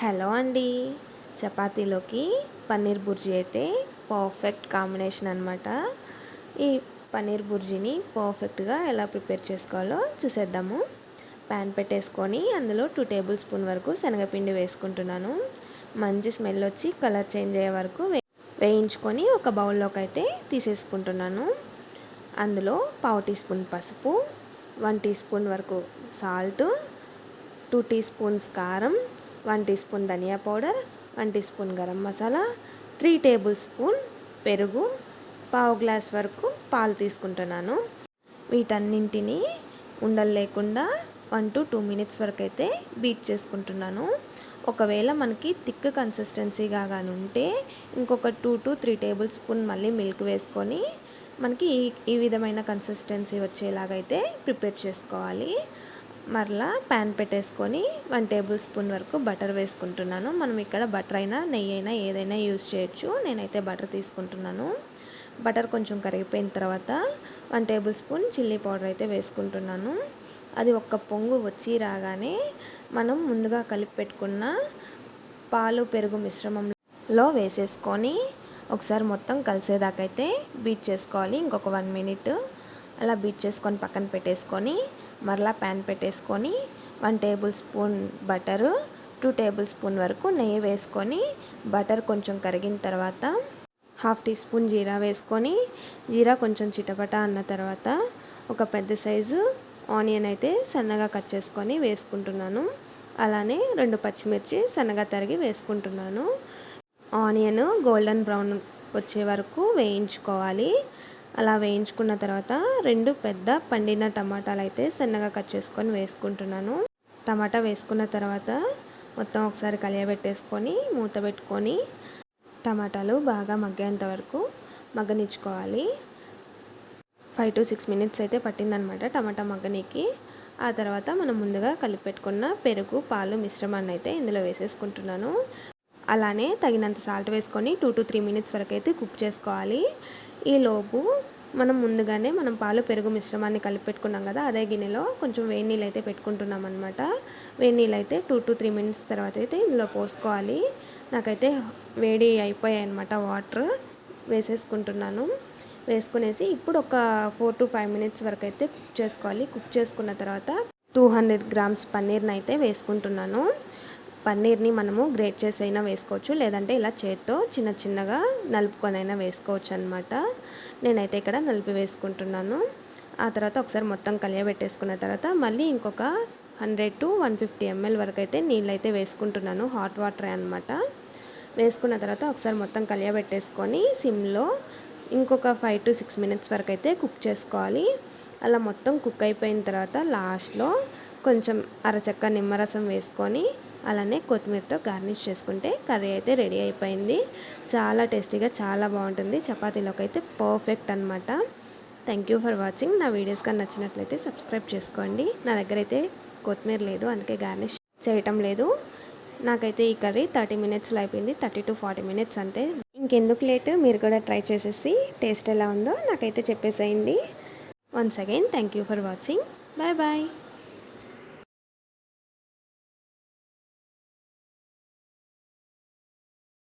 Hello అండి. చపాతీలోకి పన్నీర్ బుర్జీ అయితే పర్ఫెక్ట్ కాంబినేషన్ అనమాట ఈ పన్నీర్ బుర్జీని పర్ఫెక్ట్గా ఎలా ప్రిపేర్ చేసుకోవాలో చూసేద్దాము. ప్యాన్ పెట్టేసుకొని అందులో టూ టేబుల్ స్పూన్ వరకు శనగపిండి వేసుకుంటున్నాను. మంచి స్మెల్ వచ్చి కలర్ చేంజ్ అయ్యే వరకు వేయించుకొని ఒక బౌల్లోకి అయితే తీసేసుకుంటున్నాను. అందులో పావు టీ స్పూన్ పసుపు వన్ టీ స్పూన్ వరకు సాల్ట్ టూ టీ స్పూన్స్ కారం వన్ టీ స్పూన్ ధనియా powder one teaspoon garam masala three tablespoon పెరుగు పావు గ్లాస్ వరకు పాలు తీసుకుంటున్నాను. వీటన్నింటినీ ఉండలు లేకుండా వన్ టు టూ మినిట్స్ వరకు అయితే బీట్ చేసుకుంటున్నాను. ఒకవేళ మనకి థిక్ కన్సిస్టెన్సీగా కానీ ఉంటే ఇంకొక two to three tablespoon మళ్ళీ మిల్క్ వేసుకొని మనకి ఈ ఈ విధమైన కన్సిస్టెన్సీ వచ్చేలాగైతే ప్రిపేర్ చేసుకోవాలి. మరలా ప్యాన్ పెట్టేసుకొని వన్ టేబుల్ స్పూన్ వరకు బటర్ వేసుకుంటున్నాను. మనం ఇక్కడ బటర్ అయినా నెయ్యి అయినా ఏదైనా యూస్ చేయొచ్చు. నేనైతే బటర్ తీసుకుంటున్నాను. బటర్ కొంచెం కరిగిపోయిన తర్వాత one tablespoon chilli powder అయితే వేసుకుంటున్నాను. అది ఒక్క పొంగు వచ్చి రాగానే మనం ముందుగా కలిపి పెట్టుకున్న పాలు పెరుగు మిశ్రమంలో వేసేసుకొని ఒకసారి మొత్తం కలిసేదాకైతే బీట్ చేసుకోవాలి. ఇంకొక వన్ మినిట్ అలా బీట్ చేసుకొని పక్కన పెట్టేసుకొని మరలా ప్యాన్ పెట్టేసుకొని one tablespoon butter two tablespoon వరకు నెయ్యి వేసుకొని బటర్ కొంచెం కరిగిన తర్వాత హాఫ్ టీ స్పూన్ జీరా వేసుకొని జీరా కొంచెం చిటపట అన్న తర్వాత ఒక పెద్ద సైజు ఆనియన్ అయితే సన్నగా కట్ చేసుకొని వేసుకుంటున్నాను. అలానే రెండు పచ్చిమిర్చి సన్నగా తరిగి వేసుకుంటున్నాను. ఆనియన్ గోల్డెన్ బ్రౌన్ వచ్చే వరకు వేయించుకోవాలి. అలా వేయించుకున్న తర్వాత రెండు పెద్ద పండిన టమాటాలు అయితే సన్నగా కట్ చేసుకొని వేసుకుంటున్నాను. టమాటా వేసుకున్న తర్వాత మొత్తం ఒకసారి కలియబెట్టేసుకొని మూత పెట్టుకొని టమాటాలు బాగా మగ్గేంత వరకు మగ్గనిచ్చుకోవాలి. ఫైవ్ టు సిక్స్ మినిట్స్ అయితే పట్టిందనమాట టమాటా మగ్గనీకి. ఆ తర్వాత మనం ముందుగా కలిపెట్టుకున్న పెరుగు పాలు మిశ్రమాన్ని అయితే ఇందులో వేసేసుకుంటున్నాను. అలానే తగినంత సాల్ట్ వేసుకొని టూ టు త్రీ మినిట్స్ వరకు అయితే కుక్ చేసుకోవాలి. ఈలోపు మనం ముందుగానే మనం పాలు పెరుగు మిశ్రమాన్ని కలిపి పెట్టుకున్నాం కదా అదే గిన్నెలో కొంచెం వేడి నీళ్ళు అయితే పెట్టుకుంటున్నాం అనమాట వేడి నీళ్ళు అయితే టూ టు త్రీ మినిట్స్ తర్వాత అయితే ఇందులో పోసుకోవాలి. నాకైతే వేడి అయిపోయాయి అనమాట వాటర్ వేసేసుకుంటున్నాను. వేసుకునేసి ఇప్పుడు ఒక ఫోర్ టు ఫైవ్ మినిట్స్ వరకు అయితే కుక్ చేసుకోవాలి. కుక్ చేసుకున్న తర్వాత టూ హండ్రెడ్ గ్రామ్స్ పన్నీర్ని అయితే వేసుకుంటున్నాను. పన్నీర్ని మనము గ్రేట్ చేసి అయినా వేసుకోవచ్చు లేదంటే ఇలా చేత్తో చిన్న చిన్నగా నలుపుకొని అయినా వేసుకోవచ్చు అనమాట నేనైతే ఇక్కడ నలిపి వేసుకుంటున్నాను. ఆ తర్వాత ఒకసారి మొత్తం కలియబెట్టేసుకున్న తర్వాత మళ్ళీ ఇంకొక hundred to one fifty ml వరకు అయితే నీళ్ళు అయితే వేసుకుంటున్నాను హాట్ వాటర్ అనమాట వేసుకున్న తర్వాత ఒకసారి మొత్తం కలియబెట్టేసుకొని సిమ్లో ఇంకొక ఫైవ్ టు సిక్స్ మినిట్స్ వరకు అయితే కుక్ చేసుకోవాలి. అలా మొత్తం కుక్ అయిపోయిన తర్వాత లాస్ట్లో కొంచెం అరచక్క నిమ్మరసం వేసుకొని అలానే కొత్తిమీరతో గార్నిష్ చేసుకుంటే కర్రీ అయితే రెడీ అయిపోయింది. చాలా టేస్టీగా చాలా బాగుంటుంది. చపాతీలోకి అయితే పర్ఫెక్ట్ అనమాట థ్యాంక్ యూ ఫర్ వాచింగ్ నా వీడియోస్ కానీ నచ్చినట్లయితే సబ్స్క్రైబ్ చేసుకోండి. నా దగ్గర అయితే కొత్తిమీర లేదు అందుకే గార్నిష్ చేయటం లేదు. నాకైతే ఈ కర్రీ థర్టీ మినిట్స్లో అయిపోయింది థర్టీ టు ఫార్టీ మినిట్స్ అంతే. ఇంకెందుకు లేట్? మీరు కూడా ట్రై చేసేసి టేస్ట్ ఎలా ఉందో నాకైతే చెప్పేసేయండి. Once again thank you for watching bye bye